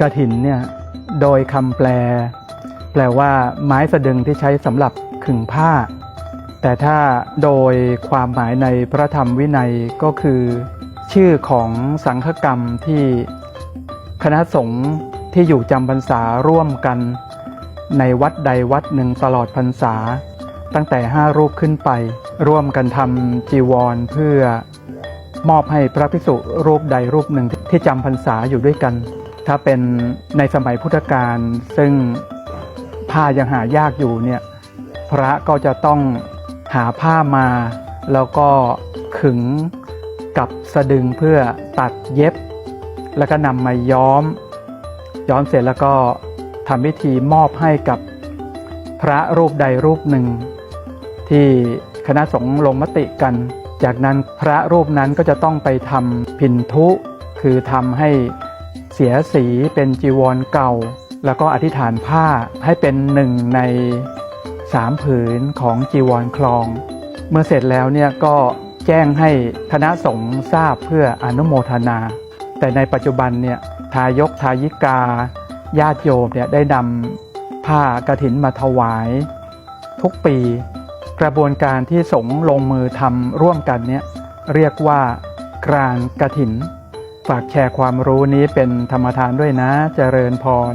กระถินเนี่ยโดยคำแปล แปลว่า ไม้สะดึงที่ใช้สำหรับขึงผ้า แต่ถ้าโดยความหมายในพระธรรมวินัยก็คือ ชื่อของสังฆกรรมที่คณะสงฆ์ที่อยู่จำพรรษาร่วมกัน ในวัดใดวัดหนึ่งตลอดพรรษา ตั้งแต่ห้ารูปขึ้นไป ร่วมกันทำจีวรเพื่อมอบให้พระภิกษุรูปใดรูปหนึ่งที่จำพรรษาอยู่ด้วยกัน ถ้าเป็นในสมัยพุทธกาลซึ่งผ้ายังหายากอยู่เนี่ยพระก็จะต้องหาผ้ามา แล้วก็ขึงกับสะดึงเพื่อตัดเย็บ แล้วก็นำมาย้อม ย้อมเสร็จแล้วก็ทำพิธีมอบให้กับพระรูปใดรูปหนึ่ง ที่คณะสงฆ์ลงมติกัน จากนั้นพระรูปนั้นก็จะต้องไปทำพินทุ คือทำให้ สียสีเป็นจีวรเก่า แล้วก็อธิษฐานผ้าให้เป็นหนึ่งในสามผืนของจีวรคลอง เมื่อเสร็จแล้วเนี่ยก็แจ้งให้คณะสงฆ์ทราบเพื่ออนุโมทนา แต่ในปัจจุบันเนี่ยทายกทายิกา ญาติโยมเนี่ยได้นำผ้ากฐินมาถวาย ทุกปี กระบวนการที่สงฆ์ลงมือทำร่วมกันเนี่ยเรียกว่ากรานกฐิน ฝากแชร์ความรู้นี้เป็นธรรมทานด้วยนะ เจริญพร